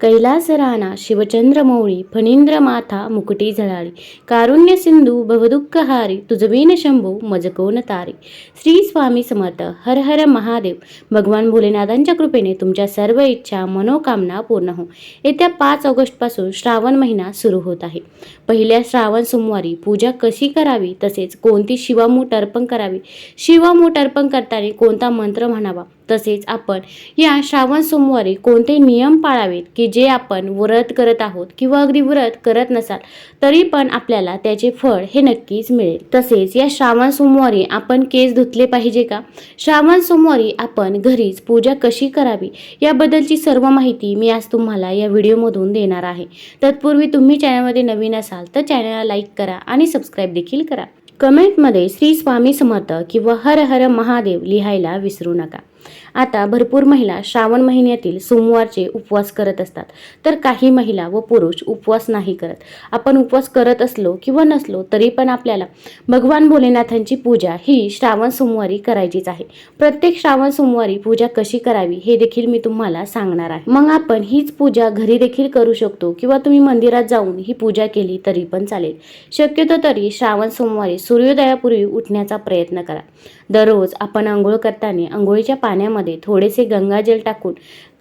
कैलास राणा शिवचंद्र मौळी फणींद्र माथा मुकुटी झळाळी कारुण्य सिंधू भवदुःखहारी तुझवीन शंभू मजकोन तारी. श्री स्वामी समर्थ हर हर महादेव भगवान भोलेनाथांच्या कृपेने तुमच्या सर्व इच्छा मनोकामना पूर्ण हो. येत्या पाच ऑगस्टपासून श्रावण महिना सुरू होत आहे. पहिल्या श्रावण सोमवारी पूजा कशी करावी तसेच कोणती शिवामूठ अर्पण करावी शिवामूठ अर्पण करताना कोणता मंत्र म्हणावा तसेच आपण या श्रावण सोमवारी कोणते नियम पाळावेत की जे आपण व्रत करत आहोत किंवा अगदी व्रत करत नसाल तरी पण आपल्याला त्याचे फळ हे नक्कीच मिळेल. तसेच या श्रावण सोमवारी आपण केस धुतले पाहिजे का? श्रावण सोमवारी आपण घरीच पूजा कशी करावी? याबद्दलची सर्व माहिती मी आज तुम्हाला या व्हिडिओमधून देणार आहे. तत्पूर्वी तुम्ही चॅनलमध्ये नवीन असाल तर चॅनलला लाईक करा आणि सबस्क्राईब देखील करा. कमेंटमध्ये श्री स्वामी समर्थ किंवा हर हर महादेव लिहायला विसरू नका. आता भरपूर महिला श्रावण महिन्यातील सोमवारचे उपवास करत असतात. तर काही महिला व पुरुष उपवास नाही करत. आपण उपवास करत असलो किंवा नसलो तरी पण आपल्याला भगवान भोलेनाथांची पूजा ही श्रावण सोमवारी करायचीच आहे. प्रत्येक श्रावण सोमवारी पूजा कशी करावी हे देखील मी तुम्हाला सांगणार आहे. मग आपण हीच पूजा घरी देखील करू शकतो किंवा तुम्ही मंदिरात जाऊन ही पूजा केली तरी पण चालेल. शक्यतो तरी श्रावण सोमवारी सूर्योदयापूर्वी उठण्याचा प्रयत्न करा. दररोज आपण आंघोळ करताना आंघोळीच्या पाण्यामध्ये थोडेसे गंगाजल टाकून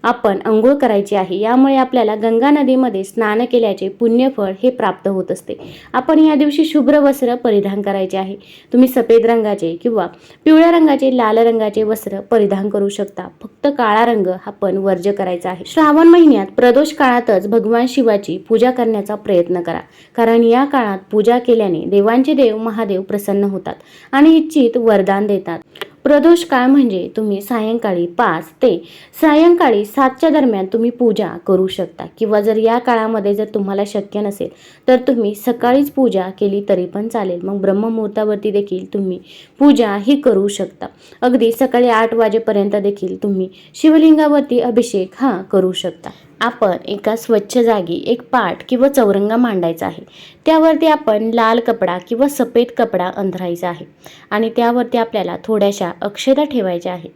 आपण आंघोळ करायची आहे. यामुळे आपल्याला गंगा नदीमध्ये स्नान केल्याचे पुण्यफळ हे प्राप्त होत असते. आपण या दिवशी शुभ्र वस्त्र परिधान करायचे आहे. तुम्ही सफेद रंगाचे किंवा पिवळ्या रंगाचे लाल रंगाचे वस्त्र परिधान करू शकता. फक्त काळा रंग हा पण वर्ज्य करायचा आहे. श्रावण महिन्यात प्रदोष काळातच भगवान शिवाची पूजा करण्याचा प्रयत्न करा. कारण या काळात पूजा केल्याने देवांचे देव महादेव प्रसन्न होतात आणि इच्छित वरदान देतात. प्रदोष काळ म्हणजे? तुम्ही सायंकाळी पाच ते सायंकाळी सातच्या दरम्यान तुम्ही पूजा करू शकता. किंवा जर या काळामध्ये जर तुम्हाला शक्य नसेल तर तुम्ही सकाळीच पूजा केली तरी पण चालेल. मग ब्रह्ममुहूर्तावरती देखील तुम्ही पूजा ही करू शकता. अगदी सकाळी आठ वाजेपर्यंत देखील तुम्ही शिवलिंगावरती अभिषेक हा करू शकता. आपण एका स्वच्छ जागी एक पाट किंवा चौरंगा मांडायचा आहे. त्यावरती आपण लाल कपडा किंवा सफेद कपडा अंधरायचा आहे आणि त्यावरती आपल्याला थोड्याशा अक्षता ठेवायच्या आहे.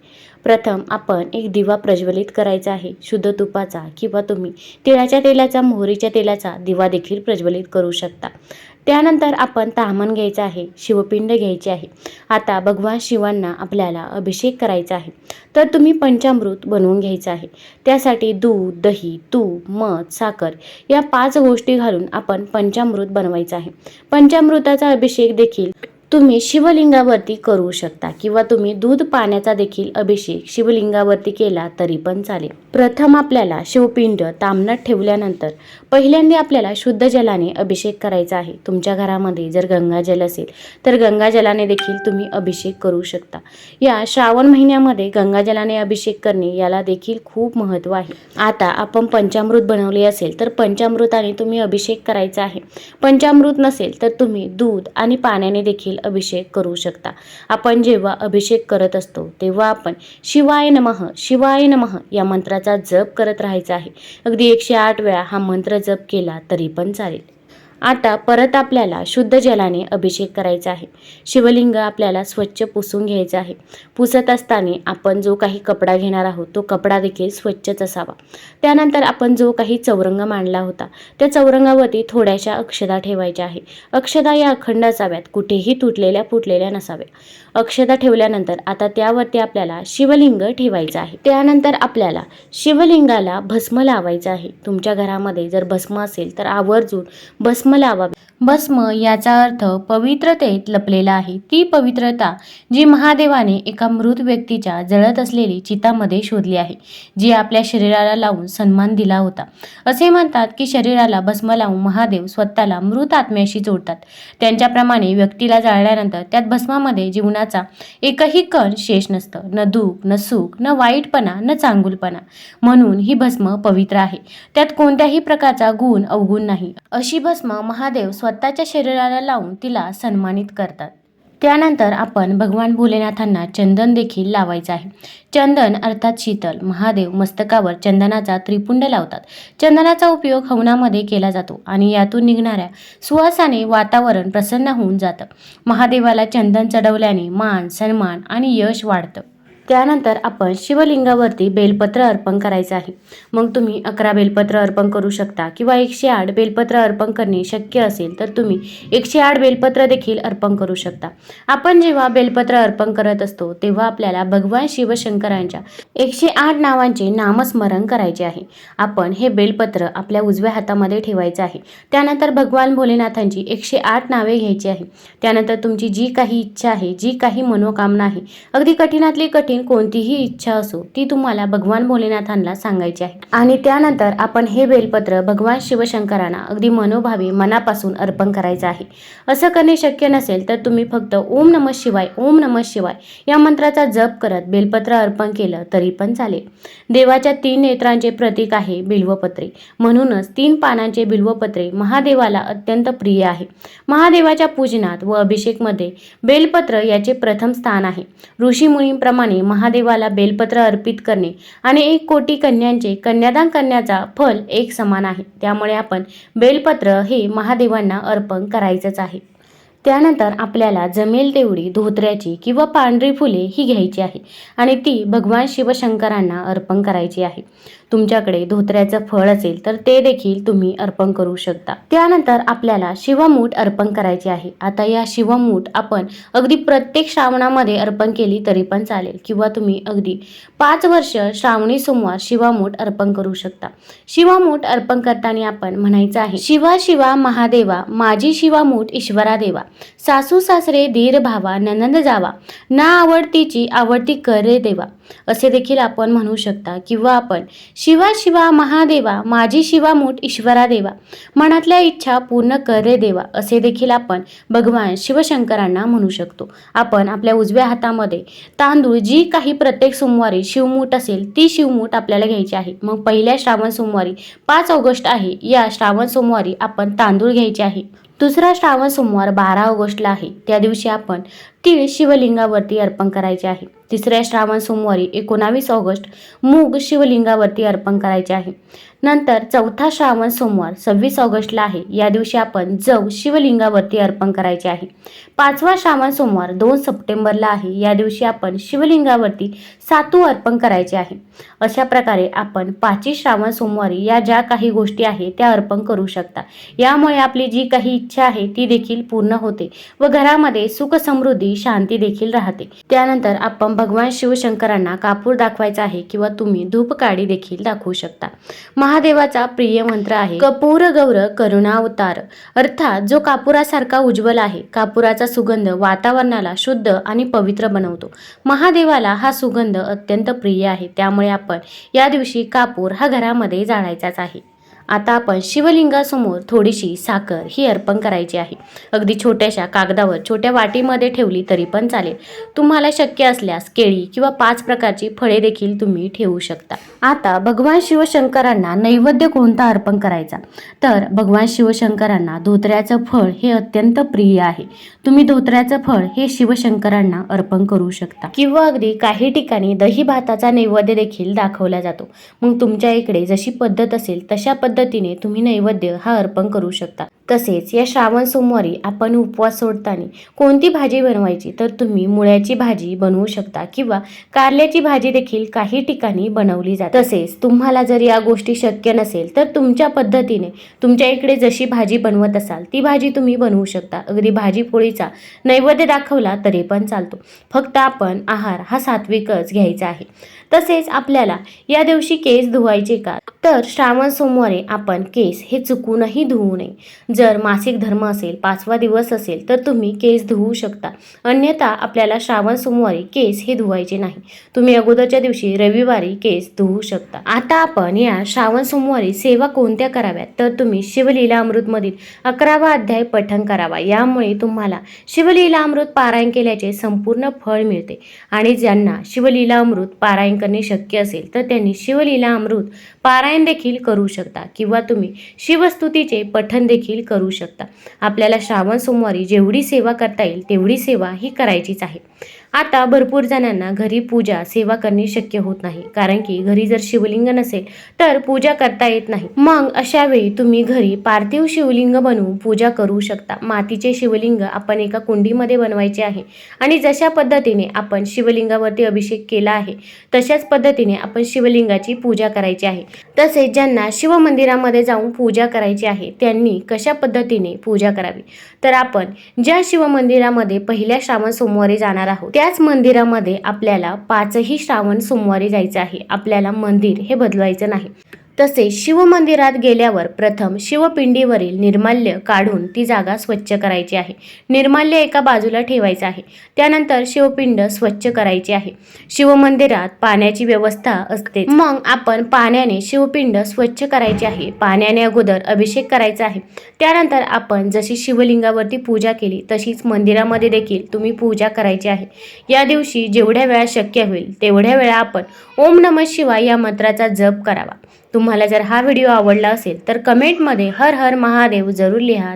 प्रथम आपण एक दिवा प्रज्वलित करायचा आहे. शुद्ध तुपाचा किंवा तुम्ही तिळाच्या तेलाचा मोहरीच्या तेलाचा दिवा देखील प्रज्वलित करू शकता. त्यानंतर आपण ताहमन घ्यायचं आहे शिवपिंड घ्यायचे आहे. आता भगवान शिवांना आपल्याला अभिषेक करायचा आहे. तर तुम्ही पंचामृत बनवून घ्यायचं आहे. त्यासाठी दूध दही तूप मध साखर या पाच गोष्टी घालून आपण पंचामृत बनवायचं आहे. पंचामृताचा अभिषेक देखील तुम्ही शिवलिंगावरती करू शकता किंवा तुम्ही दूध पाण्याचा देखील अभिषेक शिवलिंगावरती केला तरी पण चालेल. प्रथम आपल्याला शिवपिंड तामणत ठेवल्यानंतर पहिल्यांदा आपल्याला शुद्ध जलाने अभिषेक करायचा आहे. तुमच्या घरामध्ये जर गंगाजल असेल तर गंगाजलाने देखील तुम्ही अभिषेक करू शकता. या श्रावण महिन्यामध्ये गंगाजलाने अभिषेक करणे याला देखील खूप महत्त्व आहे. आता आपण पंचामृत बनवले असेल तर पंचामृताने तुम्ही अभिषेक करायचा आहे. पंचामृत नसेल तर तुम्ही दूध आणि पाण्याने देखील अभिषेक करू शकता. आपण जेव्हा अभिषेक करत असतो तेव्हा आपण शिवाय नमः शिवाय नमः या मंत्राचा जप करत राहायचा आहे. अगदी एकशे आठ वेळा हा मंत्र जप केला तरी पण चालेल. आता परत आपल्याला शुद्ध जलाने अभिषेक करायचा आहे. शिवलिंग आपल्याला स्वच्छ पुसून घ्यायचं आहे. पुसत असताना आपण जो काही कपडा घेणार आहोत तो कपडा देखील स्वच्छच असावा. त्यानंतर आपण जो काही चौरंग मांडला होता त्या चौरंगावरती थोड्याशा अक्षदा ठेवायच्या आहे. अक्षदा या अखंड असाव्यात कुठेही तुटलेल्या फुटलेल्या नसाव्या. अक्षदा ठेवल्यानंतर आता त्यावरती आपल्याला शिवलिंग ठेवायचं आहे. त्यानंतर आपल्याला शिवलिंगाला भस्म लावायचं आहे. तुमच्या घरामध्ये जर भस्म असेल तर आवर्जून भस्म basma lava भस्म याचा अर्थ पवित्रतेत लपलेला आहे. ती पवित्रता जी महादेवाने एका मृत व्यक्तीच्या जळत असलेली चितामध्ये शोधली आहे जी आपल्या शरीराला लावून सन्मान दिला होता. असे म्हणतात की शरीराला भस्म लावून महादेव स्वतःला मृत आत्म्याशी जोडतात. त्यांच्याप्रमाणे व्यक्तीला जाळल्यानंतर त्यात भस्मामध्ये जीवनाचा एकही कण शेष नसतं. न दुःख न सुख न वाईटपणा न चांगुलपणा. म्हणून ही भस्म पवित्र आहे. त्यात कोणत्याही प्रकारचा गुण अवगुण नाही. अशी भस्म महादेव स्वतःच्या शरीराला लावून तिला सन्मानित करतात. त्यानंतर आपण भगवान भोलेनाथांना चंदन देखील लावायचं आहे. चंदन अर्थात शीतल महादेव मस्तकावर चंदनाचा त्रिपुंड लावतात. चंदनाचा उपयोग हवनामध्ये केला जातो आणि यातून निघणाऱ्या सुवासाने वातावरण प्रसन्न होऊन जातं. महादेवाला चंदन चढवल्याने मान सन्मान आणि यश वाढतं. त्यानंतर आपण शिवलिंगावरती बेलपत्र अर्पण करायचं आहे. मग तुम्ही अकरा बेलपत्र अर्पण करू शकता किंवा एकशे आठ बेलपत्र अर्पण करणे शक्य असेल तर तुम्ही एकशे आठ बेलपत्र देखील अर्पण करू शकता. आपण जेव्हा बेलपत्र अर्पण करत असतो तेव्हा आपल्याला भगवान शिवशंकरांच्या एकशे आठ नावांचे नामस्मरण करायचे आहे. आपण हे बेलपत्र आपल्या उजव्या हातामध्ये ठेवायचं आहे. त्यानंतर भगवान भोलेनाथांची एकशे आठ नावे घ्यायची आहे. त्यानंतर तुमची जी काही इच्छा आहे जी काही मनोकामना आहे अगदी कठीणातली कठीण कोणतीही इच्छा असो ती तुम्हाला भगवान भोलेनाथांना सांगायची आहे. आणि त्यानंतर आपण हे बेलपत्र भगवान शिवशंकरांना अगदी मनोभावी मनापासून अर्पण करायचं आहे. असं करणे शक्य नसेल तर तुम्ही फक्त ओम नम शिवाय ओम नम शिवाय या मंत्राचा जप करत बेलपत्र अर्पण केलं तरी पण चालेल. देवाच्या तीन नेत्रांचे प्रतीक आहे बिल्वपत्रे. म्हणूनच तीन पानांचे बिल्वपत्रे महादेवाला अत्यंत प्रिय आहे. महादेवाच्या पूजनात व अभिषेकमध्ये बेलपत्र याचे प्रथम स्थान आहे. ऋषीमुनींप्रमाणे महादेवाला बेलपत्र अर्पित करणे आणि एक कोटी कन्यांचे कन्यादान करण्याचा फल एक समान आहे. त्यामुळे आपण बेलपत्र हे महादेवांना अर्पण करायचंच आहे. त्यानंतर आपल्याला जमेल तेवढी धोत्र्याची किंवा पांढरी फुले ही घ्यायची आहे आणि ती भगवान शिवशंकरांना अर्पण करायची आहे. तुमच्याकडे धोत्र्याचं फळ असेल तर ते देखील तुम्ही अर्पण करू शकता. त्यानंतर आपल्याला शिवमूठ अर्पण करायचे आहे. आता या शिवमूठ आपण अगदी प्रत्येक श्रावणामध्ये अर्पण केली तरी पण चालेल किंवा तुम्ही अगदी पाच वर्ष श्रावणी सोमवार शिवामूठ अर्पण करू शकता. शिवामूठ अर्पण करताना आपण म्हणायचं आहे शिवा शिवा महादेवा माझी शिवामूठ ईश्वरा देवा सासू सासरे धीर भावा ननंद जावा ना आवडतीची आवडती करे रे देवा असे देखील आपण म्हणू शकता. किंवा आपण शिवा शिवा महादेवा माझी शिवा मूठ ईश्वरा देवा मनातल्या इच्छा पूर्ण कर रे देवा असे देखील आपण भगवान शिवशंकरांना म्हणू शकतो. आपण आपल्या उजव्या हातामध्ये तांदूळ जी काही प्रत्येक सोमवारी शिवमूठ असेल ती शिवमूठ आपल्याला घ्यायची आहे. मग पहिल्या श्रावण सोमवारी पाच ऑगस्ट आहे या श्रावण सोमवारी आपण तांदूळ घ्यायचे आहे. दुसरा श्रावण सोमवार बारा ऑगस्टला आहे. त्या दिवशी आपण तीळ शिवलिंगावरती अर्पण करायचे आहे. तिसऱ्या श्रावण सोमवारी एकोणावीस ऑगस्ट मूग शिवलिंगावरती अर्पण करायचे आहे. नंतर चौथा श्रावण सोमवार सव्वीस ऑगस्टला आहे. या दिवशी आपण जव शिवलिंगावरती अर्पण करायचे आहे. पाचवा श्रावण सोमवार दोन सप्टेंबरला आहे. या दिवशी आपण शिवलिंगावरती सातू अर्पण करायचे आहे. अशा प्रकारे आपण पाचवी श्रावण सोमवारी या ज्या काही गोष्टी आहेत त्या अर्पण करू शकता. यामुळे आपली जी काही इच्छा आहे ती देखील पूर्ण होते व घरामध्ये सुख समृद्धी शांती देखील राहते. त्यानंतर आपण भगवान शिवशंकरांना कापूर दाखवायचा आहे किंवा तुम्ही धूपकाडी देखील दाखवू शकता. महादेवाचा प्रिय मंत्र आहे कपूर गौर करुणावतार अर्थात जो कापुरासारखा उज्ज्वल आहे कापुराचा सुगंध वातावरणाला शुद्ध आणि पवित्र बनवतो. महादेवाला हा सुगंध अत्यंत प्रिय आहे. त्यामुळे आपण या दिवशी कापूर हा घरामध्ये जाळायचाच आहे. आता आपण शिवलिंगासमोर थोडीशी साखर ही अर्पण करायची आहे. अगदी छोट्याशा कागदावर छोट्या वाटीमध्ये ठेवली तरी पण चालेल. तुम्हाला शक्य असल्यास केळी किंवा पाच प्रकारची फळे देखील तुम्ही ठेवू शकता. आता भगवान शिवशंकरांना नैवेद्य कोणता अर्पण करायचा? तर भगवान शिवशंकरांना धोत्र्याचं फळ हे अत्यंत प्रिय आहे. तुम्ही धोत्र्याचं फळ हे शिवशंकरांना अर्पण करू शकता. किंवा अगदी काही ठिकाणी दही भाताचा नैवेद्य देखील दाखवला जातो. मग तुमच्या इकडे जशी पद्धत असेल तशा पद्धतीने तुम्ही नैवेद्य हा अर्पण करू शकता. तसेच या श्रावण सोमवारी आपण उपवास सोडताना कोणती भाजी बनवायची? तर तुम्ही मुळ्याची भाजी बनवू शकता किंवा कारल्याची भाजी देखील काही ठिकाणी बनवली जाते. तसेच तुम्हाला जर या गोष्टी शक्य नसेल तर तुमच्या पद्धतीने तुमच्या इकडे जशी भाजी बनवत असाल ती भाजी तुम्ही बनवू शकता. अगदी भाजी पोळीचा नैवेद्य दाखवला तरी पण चालतो. फक्त आपण आहार हा सात्विकच घ्यायचा आहे. तसेच आपल्याला या दिवशी केस धुवायचे का? तर श्रावण सोमवारी आपण केस हे चुकूनही धुवू नये. जर मासिक धर्म असेल पाचवा दिवस असेल तर तुम्ही केस धुवू शकता. अन्यथा आपल्याला श्रावण सोमवारी केस हे धुवायचे नाही. तुम्ही अगोदरच्या दिवशी रविवारी केस धुवू शकता. आता आपण या श्रावण सोमवारी सेवा कोणत्या कराव्यात? तर तुम्ही शिवलीला अमृतमधील अकरावा अध्याय पठण करावा. यामुळे तुम्हाला शिवलीला अमृत पारायण केल्याचे संपूर्ण फळ मिळते. आणि ज्यांना शिवलीला अमृत पारायण करणे शक्य असेल तर त्यांनी शिवलीला अमृत पारायण देखील करू शकता. किंवा तुम्ही शिवस्तुतीचे पठण देखील करू शकता. आपल्याला श्रावण सोमवारी जेवढी सेवा करता येईल तेवढी सेवा ही करायचीच आहे. आता भरपूर जणांना घरी पूजा सेवा करणे शक्य होत नाही. कारण की घरी जर शिवलिंग नसेल तर पूजा करता येत नाही. मग अशा वेळी तुम्ही घरी पार्थिव शिवलिंग बनवून पूजा करू शकता. मातीचे शिवलिंग आपण एका कुंडीमध्ये बनवायचे आहे. आणि जशा पद्धतीने आपण शिवलिंगावरती अभिषेक केला आहे तशाच पद्धतीने आपण शिवलिंगाची पूजा करायची आहे. तसेच ज्यांना शिवमंदिरामध्ये जाऊन पूजा करायची आहे त्यांनी कशा पद्धतीने पूजा करावी? तर आपण ज्या शिव मंदिरामध्ये पहिल्या श्रावण सोमवारी जाणार आहोत त्याच मंदिरामध्ये आपल्याला पाचही श्रावण सोमवारी जायचं आहे. आपल्याला मंदिर हे बदलवायचं नाही. तसेच शिवमंदिरात गेल्यावर प्रथम शिवपिंडीवरील निर्माल्य काढून ती जागा स्वच्छ करायची आहे. निर्माल्य एका बाजूला ठेवायचं आहे. त्यानंतर शिवपिंड स्वच्छ करायची आहे. शिवमंदिरात पाण्याची व्यवस्था असते. मग आपण पाण्याने शिवपिंड स्वच्छ करायचे आहे. पाण्याने अगोदर अभिषेक करायचा आहे. त्यानंतर आपण जशी शिवलिंगावरती पूजा केली तशीच मंदिरामध्ये देखील तुम्ही पूजा करायची आहे. या दिवशी जेवढ्या वेळा शक्य होईल तेवढ्या वेळा आपण ओम नम शिवाय या मंत्राचा जप करावा. तुम्हाला जर हा व्हिडिओ आवडला असेल तर कमेंटमध्ये हर हर महादेव जरूर लिहा.